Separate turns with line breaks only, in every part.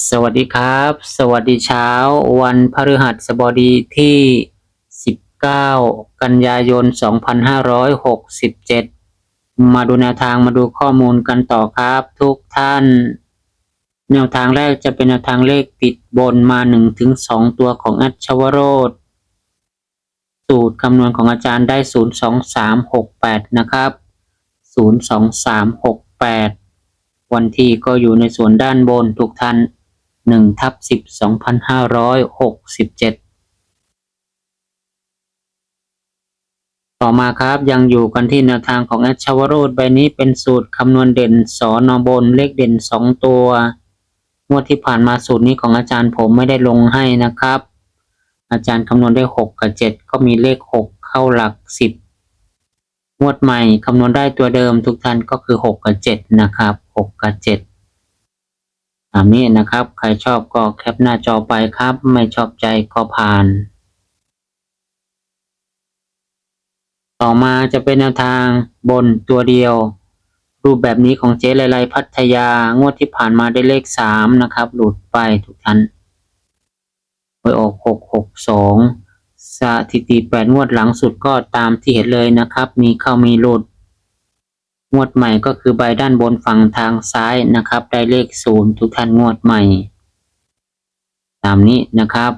สวัสดีครับ สวัสดีเช้า วันพฤหัสบดีที่ 19 กันยายน 2567 มาดูแนวทางมาดูข้อมูลกันต่อครับ ทุกท่าน แนวทางแรกจะเป็นแนวทางเลขติดบนมา 1-2 ตัวของอัชวโรธสูตรคำนวณของอาจารย์ได้ 02368 นะครับ 02368 วันที่ก็อยู่ในส่วนด้านบนทุกท่าน 1ทับ10 2567ต่อมาครับยังอยู่กันที่แนวทางของแอชวโรดใบนี้เป็นสูตรคำนวณเด่นสอนอบนเลขเด่น2ตัวงวดที่ผ่านมาสูตรนี้ของอาจารย์ผมไม่ได้ลงให้นะครับ อาจารย์คำนวณได้6กับ7ก็มีเลข6เข้าหลัก10งวดใหม่คำนวณได้ตัวเดิมทุกท่านก็คือ6กับ7นะครับ6กับ7 ตามนี้นะครับ ใครชอบก็แคปหน้าจอไปครับ ไม่ชอบใจก็ผ่าน ต่อมาจะเป็นแนวทางบนตัวเดียว รูปแบบนี้ของเจ๊ไลไลพัทยางวดที่ผ่านมาได้เลขสามนะครับ หลุดไปทุกท่านไปออกหกหกสองสถิติแปดงวดหลังสุดก็ตามที่เห็นเลยนะครับ มีเข้ามีหลุด งวดใหม่ก็คือใบด้านบนฝั่งทางซ้ายนะครับ ได้เลขศูนย์ทุกท่านงวดใหม่ ตามนี้นะครับ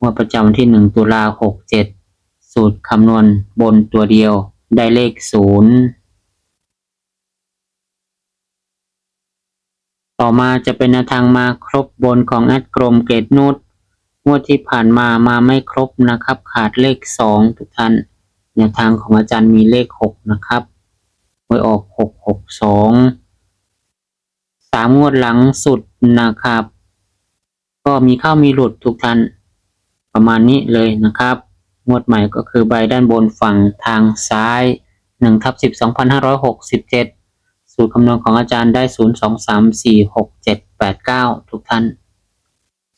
งวดประจำวันที่หนึ่งตุลาหกเจ็ดสูตรคำนวณบนตัวเดียว ได้เลขศูนย์ต่อมาจะเป็นแนวทางมาครบบนของแอดกรมเกรดนุดงวดที่ผ่านมามาไม่ครบนะครับ ขาดเลขสองทุกท่านแนวทางของอาจารย์มีเลขหกนะครับ วยออกหกหกสองสามงวดหลังสุดนะครับ ก็มีเข้ามีหลุดทุกท่านประมาณนี้เลยนะครับ งวดใหม่ก็คือใบด้านบนฝั่งทางซ้าย1ทับ10 2567 สูตรคำนวณของอาจารย์ได้ 0 2 3 4 6 7 8 9 ทุกท่าน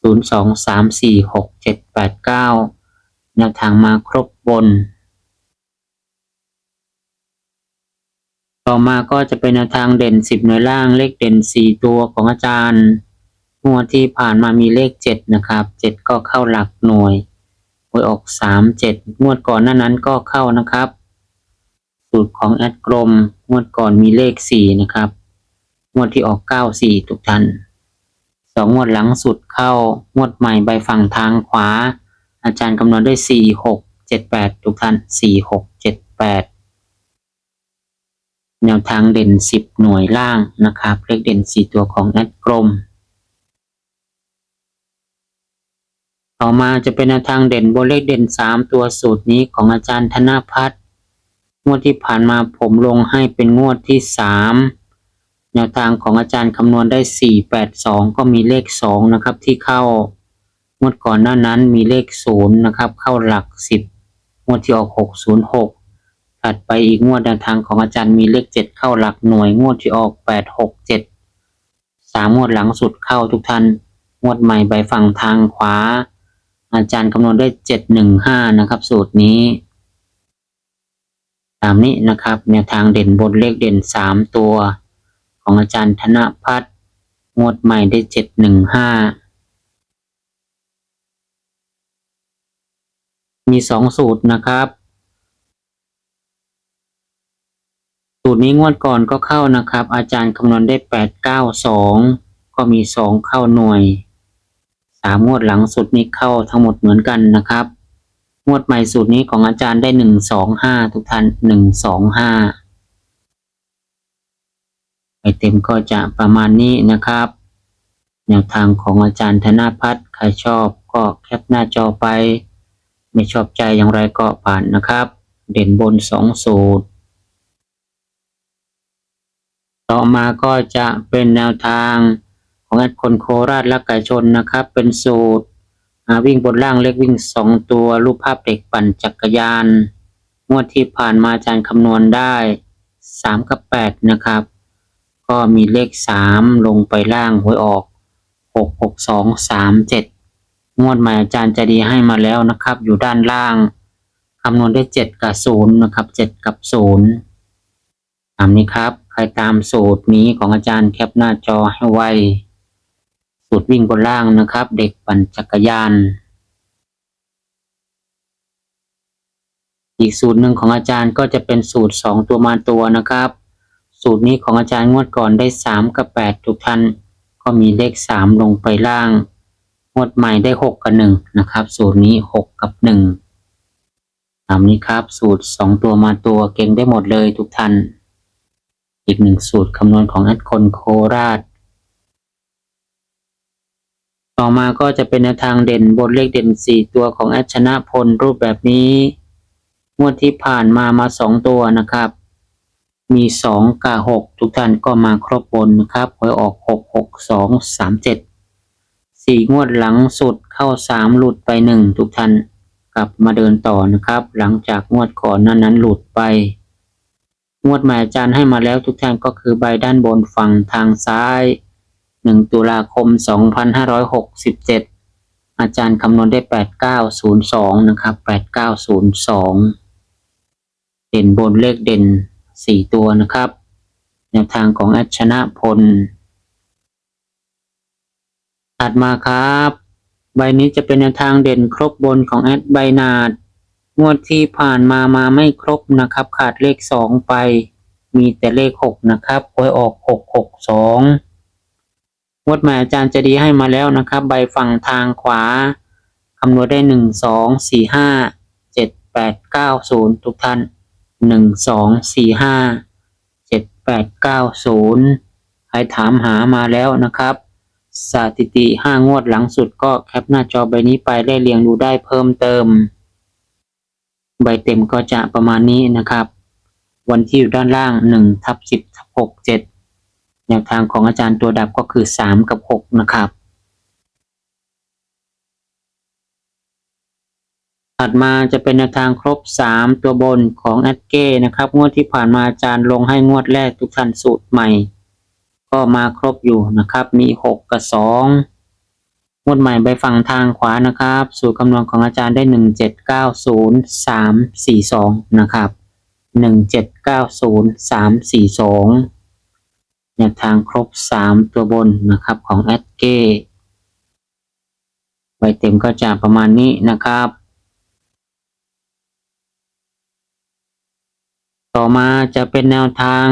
0 2 3 4 6 7 8 9 แนวทางมาครบบน ต่อมาก็จะเป็นแนวทางเด่น 10 หน่วยล่างเลขเด่น 4 ตัวของอาจารย์งวดที่ผ่านมามีเลข 7 นะครับ 7 ก็เข้าหลักหน่วยหวยออก 3 7 งวดก่อนหน้านั้นก็เข้านะครับ สูตรของแอดกรมงวดก่อนมีเลข 4 นะครับ งวดที่ออก 9 4 ทุกท่านสองงวดหลังสุดเข้างวดใหม่ใบฝั่งทางขวา อาจารย์คำนวณได้ 4 6 7 8 ทุกท่าน 4 6 7 8 แนวทางเด่น 10 หน่วยล่างนะครับเลขเด่น 4 ตัวของแอดกรมต่อมาจะเป็นแนวทางเด่นบนเลขเด่น 3 ตัวสูตรนี้ของอาจารย์ธนพัฒน์งวดที่ผ่านมาผมลงให้เป็นงวดที่ 3 แนวทางของอาจารย์คำนวณได้ 4 8 2 ก็มีเลข 2 นะครับที่เข้างวดก่อนหน้านั้นมีเลข 0 นะครับ เข้าหลัก 10งวดที่ออก 606 ถัดไปอีกงวดแนวทางของอาจารย์มีเลข7เข้าหลักหน่วยงวดที่ออก867สามงวดหลังสุดเข้าทุกท่าน งวดใหม่ใบฝั่งทางขวา อาจารย์คำนวณได้เจ็ดหนึ่งห้านะครับ สูตรนี้ ตามนี้นะครับ แนวทางเด่นบนเลขเด่นสามตัว ของอาจารย์ธนพัฒน์งวดใหม่ได้เจ็ดหนึ่งห้ามีสองสูตรนะครับ ตรนี้งวดก่อนก็เข้านะครับ อาจารย์คำนวณได้แปดเก้าสองก็มีสองเข้าหน่วยสามงวดหลังสุดนี้เข้าทั้งหมดเหมือนกันนะครับ งวดใหม่สูตรนี้ของอาจารย์ได้หนึ่งสองห้าทุกท่านหนึ่งสองห้าไปเต็มก็จะประมาณนี้นะครับ แนวทางของอาจารย์ธนาพัฒน์ใครชอบก็แคปหน้าจอไป ไม่ชอบใจอย่างไรก็ผ่านนะครับ เด่นบนสองสูตร ต่อมาก็จะเป็นแนวทางของแอดคนโคราชและไก่ชนนะครับ เป็นสูตรวิ่งบนล่างเลขวิ่งสองตัวรูปภาพเด็กปั่นจักรยาน งวดที่ผ่านมาอาจารย์คำนวณได้สามกับแปดนะครับ ก็มีเลขสามลงไปล่างหวยออกหกหกสองสามเจ็ดงวดใหม่อาจารย์จะดีให้มาแล้วนะครับ อยู่ด้านล่างคำนวณได้เจ็ดกับศูนย์นะครับเจ็ดกับศูนย์ตามนี้ครับ ใครตามสูตรนี้ของอาจารย์แคปหน้าจอให้ไว สูตรวิ่งบนล่างนะครับ เด็กปั่นจักรยาน อีกสูตรหนึ่งของอาจารย์ก็จะเป็นสูตรสองตัวมาตัวนะครับ สูตรนี้ของอาจารย์งวดก่อนได้สามกับแปดทุกท่านก็มีเลขสามลงไปล่าง งวดใหม่ได้หกกับหนึ่งนะครับ สูตรนี้หกกับหนึ่งตามนี้ครับ สูตรสองตัวมาตัวเก่งได้หมดเลยทุกท่าน อีกหนึ่งสูตรคำนวณของแอดคนโคราช ต่อมาก็จะเป็นแนวทางเด่นบนเลขเด่นสี่ตัวของแอชนะพลรูปแบบนี้งวดที่ผ่านมามาสองตัวนะครับ มีสองกับหกทุกท่านก็มาครบบนนะครับหวยออกหกหกสองวดหลังสุดเข้าสามหลุดไปหนึ่งทุกท่านกลับมาเดินต่อนะครับ หลังจากงวดก่อนนั้นนั้นหลุดไป งวดใหม่อาจารย์ให้มาแล้วทุกท่านก็คือใบด้านบนฝั่งทางซ้าย 1 ตุลาคม 2567 อาจารย์คำนวณได้ 8902 นะครับ 8902 เด่นบนเลขเด่น 4 ตัวนะครับ แนวทางของอัชนะพล ถัดมาครับ ใบนี้จะเป็นแนวทางเด่นครบบนของแอดใบนาด งวดที่ผ่านมามาไม่ครบนะครับ ขาดเลข2ไป มีแต่เลข6นะครับหวยออก662งวดใหม่อาจารย์จะดีให้มาแล้วนะครับ ใบฝั่งทางขวาคำนวณได้หนึ่งสองสี่ห้าเจ็ดแปดเก้าศูนย์ทุกท่านหนึ่งสองสี่ห้าเจ็ดแปดเก้าศูนย์ใครถามหามาแล้วนะครับสถิติห้างวดหลังสุดก็แคปหน้าจอใบนี้ไปได้เรียงดูได้เพิ่มเติม ใบเต็มก็จะประมาณนี้นะครับ วันที่อยู่ด้านล่างหนึ่งทับสิบทับหกเจ็ดแนวทางของอาจารย์ตัวดับก็คือ 3 กับ 6 นะครับ ถัดมาจะเป็นแนวทางครบ 3 ตัวบนของแอดเก้นะครับ งวดที่ผ่านมาอาจารย์ลงให้งวดแรกทุกท่านสูตรใหม่ ก็มาครบอยู่นะครับมี 6 กับ 2 งวดใหม่ไปฝั่งทางขวานะครับ สูตรคำนวณของอาจารย์ได้1 7 9 0 3 4 2นะครับ1 7 9 0 3 4 2แนวทางครบ3ตัวบนนะครับของแอดเก้ใบเต็มก็จะประมาณนี้นะครับ ต่อมาจะเป็นแนวทาง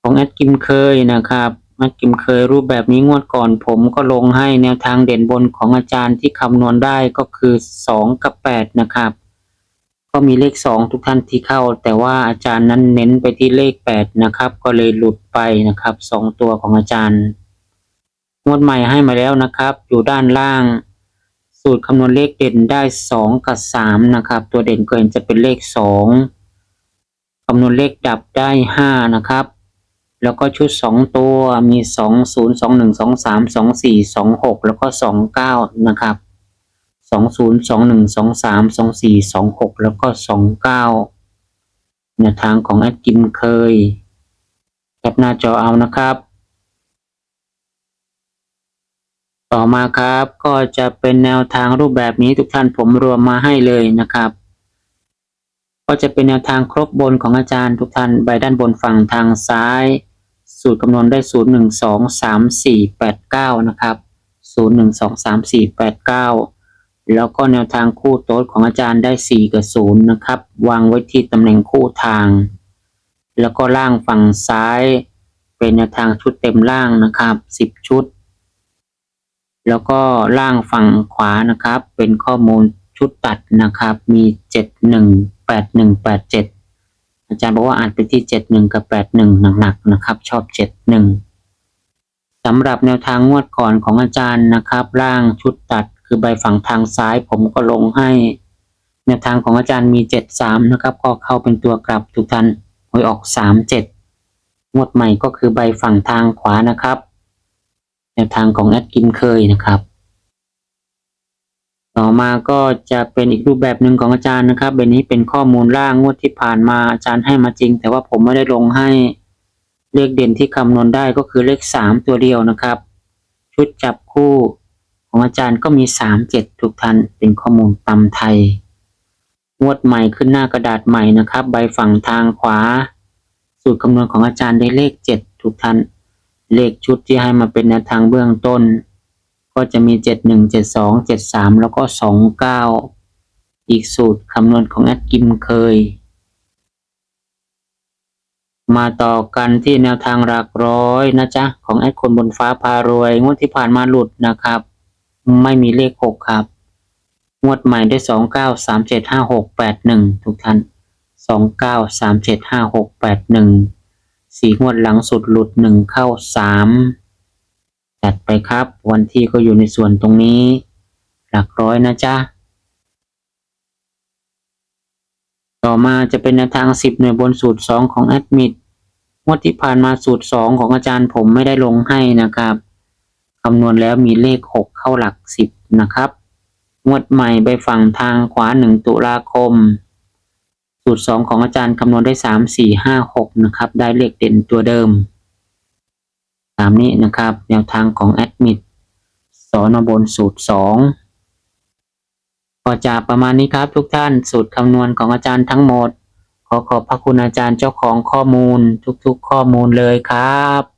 ของแอดกิมเคยนะครับ แอดกิมเคยรูปแบบนี้งวดก่อน ผมก็ลงให้แนวทางเด่นบนของอาจารย์ที่คำนวณได้ก็คือ 2 กับ 8 นะครับ ก็มีเลขสองทุกท่านที่เข้า แต่ว่าอาจารย์นั้นเน้นไปที่เลขแปดนะครับ ก็เลยหลุดไปนะครับสองตัวของอาจารย์ งวดใหม่ให้มาแล้วนะครับ อยู่ด้านล่าง สูตรคำนวณเลขเด่นได้สองกับสามนะครับ ตัวเด่นก็เห็นจะเป็นเลขสองคำนวณเลขดับได้ห้านะครับ แล้วก็ชุดสองตัวมีสองศูนย์สองหนึ่งสองสามสองสี่สองหกแล้วก็สองเก้านะครับสองศูนย์สองหนึ่งสองสามสองสี่สองหกแล้วก็สองเก้าแนวทางของแอดกิมเคยแคปหน้าจอเอานะครับ ต่อมาครับก็จะเป็นแนวทางรูปแบบนี้ทุกท่านผมรวมมาให้เลยนะครับก็จะเป็นแนวทางครบบนของอาจารย์ทุกท่านใบด้านบนฝั่งทางซ้าย สูตรคำนวณได้ศูนย์หนึ่งสองสามสี่แปดเก้านะครับศูนย์หนึ่งสองสามสี่แปดเก้าแล้วก็แนวทางคู่โต๊ดของอาจารย์ได้ 4 กับ 0 นะครับ วางไว้ที่ตำแหน่งคู่ทาง แล้วก็ล่างฝั่งซ้าย เป็นแนวทางชุดเต็มล่างนะครับ 10 ชุด แล้วก็ล่างฝั่งขวานะครับ เป็นข้อมูลชุดตัดนะครับ มี 71 81 87 อาจารย์บอกว่าอ่าจไปที่71กับ81หนึ่งหนักๆนะครับ ชอบ71สำหรับแนวทางงวดก่อนของอาจารย์นะครับ ร่างชุดตัดคือใบฝั่งทางซ้ายผมก็ลงให้ แนวทางของอาจารย์มีเจ็ดสามนะครับก็เข้าเป็นตัวกลับทุกท่านหวยออกสามเจ็ดงวดใหม่ก็คือใบฝั่งทางขวานะครับ แนวทางของแอดกินเคยนะครับ ต่อมาก็จะเป็นอีกรูปแบบหนึ่งของอาจารย์นะครับแบบนี้เป็นข้อมูลล่างงวดที่ผ่านมาอาจารย์ให้มาจริง แต่ว่าผมไม่ได้ลงให้เลขเด่นที่คำนวณได้ก็คือเลขสามตัวเดียวนะครับ ชุดจับคู่ของอาจารย์ก็มีสามเจ็ดทุกท่านเป็นข้อมูลตำไทย งวดใหม่ขึ้นหน้ากระดาษใหม่นะครับ ใบฝั่งทางขวา สูตรคำนวณของอาจารย์ได้เลขเจ็ดทุกท่านเลขชุดที่ให้มาเป็นแนวทางเบื้องต้น ก็จะมีเจ็ดหนึ่งเจ็ดสองเจ็ดสามแล้วก็สองเก้าอีกสูตรคำนวณของแอดกิมเคย มาต่อกันที่แนวทางหลักร้อยนะจ๊ะ ของแอดคนบนฟ้าพารวย งวดที่ผ่านมาหลุดนะครับ ไม่มีเลขหกครับ งวดใหม่ได้สองเก้าสามเจ็ดห้าหกแปดหนึ่งทุกท่านสองเก้าสามเจ็ดห้าหกแปดหนึ่งสี่งวดหลังสุดหลุดหนึ่งเข้าสาม ครับ วันที่ก็อยู่ในส่วนตรงนี้ หลักร้อยนะจ๊ะ ต่อมาจะเป็นแนวทางสิบหน่วยบนสูตรสองของแอดมิดงวดที่ผ่านมาสูตรสองของอาจารย์ผมไม่ได้ลงให้นะครับคำนวณแล้วมีเลขหกเข้าหลักสิบนะครับ งวดใหม่ไปฝั่งทางขวาหนึ่งตุลาคม สูตรสองของอาจารย์คำนวณได้สามสี่ห้าหกนะครับ ได้เลขเด่นตัวเดิมามนี้นะครับ แนวทางของแอดมิดสอนบนสูตรสองก็จะประมาณนี้ครับทุกท่านสูตรคำนวณของอาจารย์ทั้งหมด ขอขอบพระคุณอาจารย์เจ้าของข้อมูลทุกๆข้อมูลเลยครับ